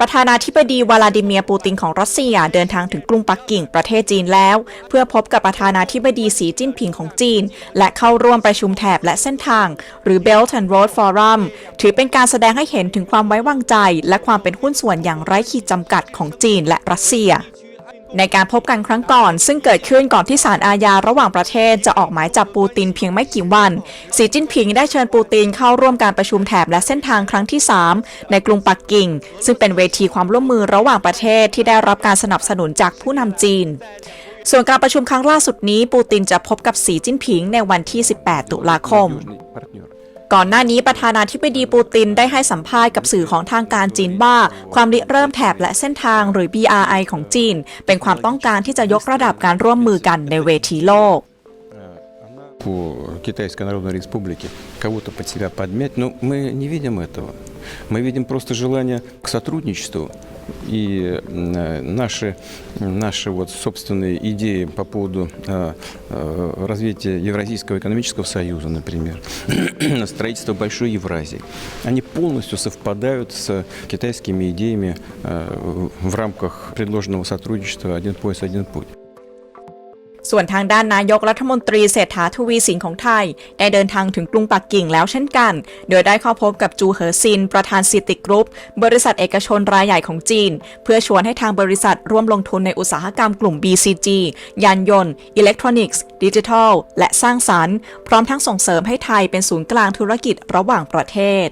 ประธานาธิบดีวลาดิเมียร์ปูตินของรัสเซียเดินทางถึงกรุงปักกิ่งประเทศจีนแล้ว เพื่อพบกับประธานาธิบดีสีจิ้นผิงของจีน และเข้าร่วมประชุมแถบและเส้นทาง หรือ Belt and Road Forum ถือเป็นการแสดงให้เห็นถึงความไว้วางใจ และความเป็นหุ้นส่วนอย่างไร้ขีดจำกัดของจีนและรัสเซีย ในการพบกันครั้งก่อน ซึ่งเกิดขึ้นก่อนที่ศาลอาญาระหว่างประเทศจะออกหมายจับปูตินเพียงไม่กี่วัน สีจิ้นผิงได้เชิญปูตินเข้าร่วมการประชุมแถบและเส้นทางครั้งที่ 3 ในกรุงปักกิ่ง ซึ่งเป็นเวทีความร่วมมือระหว่างประเทศที่ได้รับการสนับสนุนจากผู้นำจีน ส่วนการประชุมครั้งล่าสุดนี้ปูตินจะพบกับสีจิ้นผิงในวันที่ 18 ตุลาคม ก่อนหน้านี้ประธานาธิบดีปูตินได้ให้สัมภาษณ์กับสื่อของทางการจีนว่า ความริเริ่มแถบและเส้นทางหรือ BRI ของจีน เป็นความต้องการที่จะยกระดับการร่วมมือกันในเวทีโลก По Китайской Народной Республике кого-то под себя подмять, но мы не видим этого. Мы видим просто желание к сотрудничеству и э, наши, наши вот собственные идеи по поводу э, э, развития Евразийского экономического союза, например, строительства большой Евразии, они полностью совпадают с китайскими идеями в рамках предложенного сотрудничества «Один пояс, один путь». ส่วนทางด้านนายกรัฐมนตรีเศรษฐาทวีสินของไทย ได้เดินทางถึงกรุงปักกิ่งแล้วเช่นกัน โดยได้เข้าพบกับจูเหอซิน ประธานซิติกรุ๊ปบริษัทเอกชนรายใหญ่ของจีน เพื่อชวนให้ทางบริษัทร่วมลงทุนในอุตสาหกรรมกลุ่ม BCG ยานยนต์ อิเล็กทรอนิกส์ ดิจิทัล และสร้างสรรค์ พร้อมทั้งส่งเสริมให้ไทยเป็นศูนย์กลางธุรกิจระหว่างประเทศ